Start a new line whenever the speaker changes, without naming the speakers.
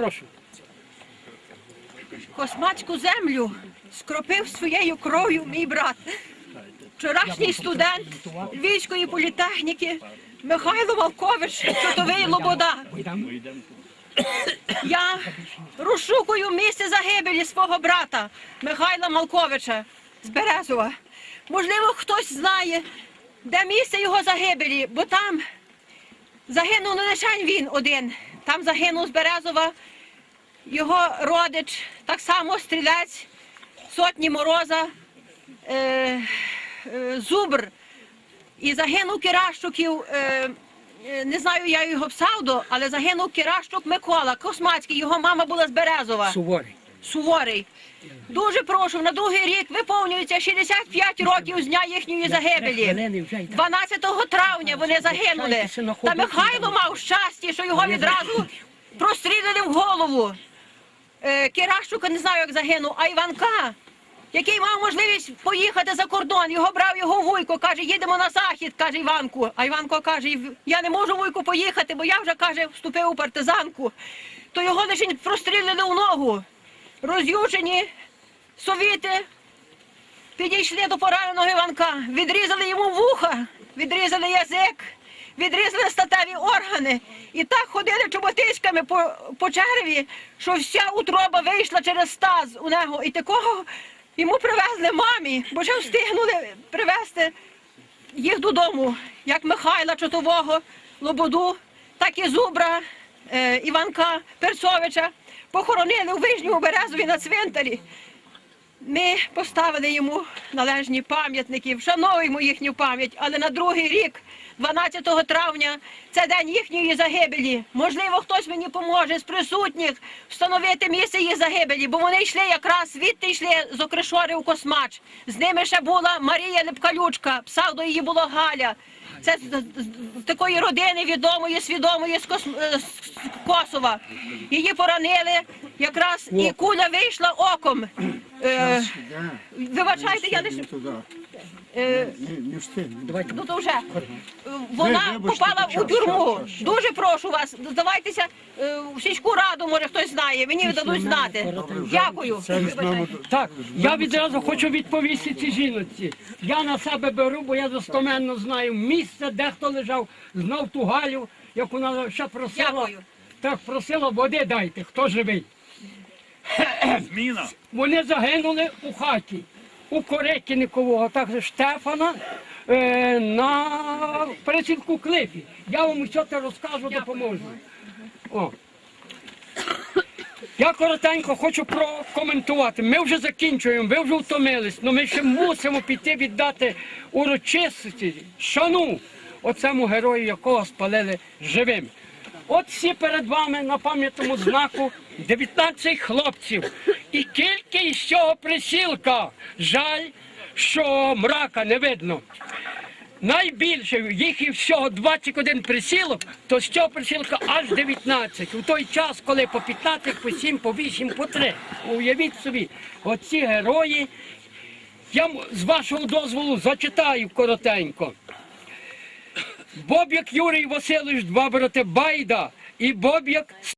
Прошу.
Космацьку землю скропив своєю кров'ю мій брат. Вчорашній студент Львівської політехніки Михайло Валкович, чотовий Лобода. Я розшукую місце загибелі свого брата Михайла Малковича з Березова. Можливо, хтось знає, де місце його загибелі, бо там загинув не лише він один. Там загинув з Березова його родич, так само стрілець сотні мороза, е, е, зубр. І загинув Кіращуків, е, е, не знаю я його псавду, але загинув Кіращук Микола Космацький, його мама була з Березова.
Суворий.
Суворий. Дуже прошу, на другий рік виповнюється 65 років з дня їхньої загибелі.
хвилини вже й так.
12 травня вони загинули. Та. Михайло мав щастя, що його відразу прострілили в голову. Е, Кіращука не знаю, як загинув, а Іванка, який мав можливість поїхати за кордон, його брав його вуйко, каже, їдемо на захід, каже Іванку. А Іванко каже, я не можу вуйку поїхати, бо я вже каже, вступив у партизанку. То його лише прострілили в ногу. Роз'ючені совіти підійшли до пораненого Іванка, відрізали йому вуха, відрізали язик, відрізали статеві органи. І так ходили чоботиськами по, по череві, що вся утроба вийшла через стаз у нього. І такого йому привезли мамі, бо вже встигнули привезти їх додому, як Михайла Чотового, Лободу, так і Зубра, Іванка Перцовича. Похоронили у Вижньому Березові на цвинтарі. Ми поставили йому належні пам'ятники, вшановуємо їхню пам'ять, але на другий рік, 12 травня, це день їхньої загибелі. Можливо, хтось мені поможе з присутніх встановити місце їх загибелі, бо вони йшли якраз звідти йшли з Окришори у Космач. З ними ще була Марія Лепкалючка, псевдо її було Галя. Це з, такої родини відомої, свідомої з, е, з Косова. Її поранили якраз і куля вийшла оком. Е, вибачайте, я не е, ну то вже е, вона попала у тюрму. Дуже прошу вас, здавайтеся е, в сільську раду, може хтось знає. Мені дадуть знати. Дякую.
Так, я відразу хочу відповісти цій жіночці. Я на себе беру, бо я достоменно знаю місце, де хто лежав, знав ту Галю, як вона ще просила.
Дякую.
Так, просила води дайте, хто живий.
Зміна.
Вони загинули у хаті у Корекіникового, також Штефана, е, на присілку Клифі. Я вам усе це розкажу, допоможу. О. Я коротенько хочу прокоментувати. Ми вже закінчуємо, ви вже втомились, але ми ще мусимо піти віддати урочистості, шану оцему герою, якого спалили живим. От всі перед вами на пам'ятному знаку 19 хлопців. І тільки із цього присілка. Жаль, що мрака не видно. Найбільше їх і всього 21 присілок, то з цього присілка аж 19. У той час, коли по 15, по 7, по 8, по 3. Уявіть собі, оці герої, я з вашого дозволу зачитаю коротенько. Боб'як Юрій Васильович, два брати Байда і Боб'як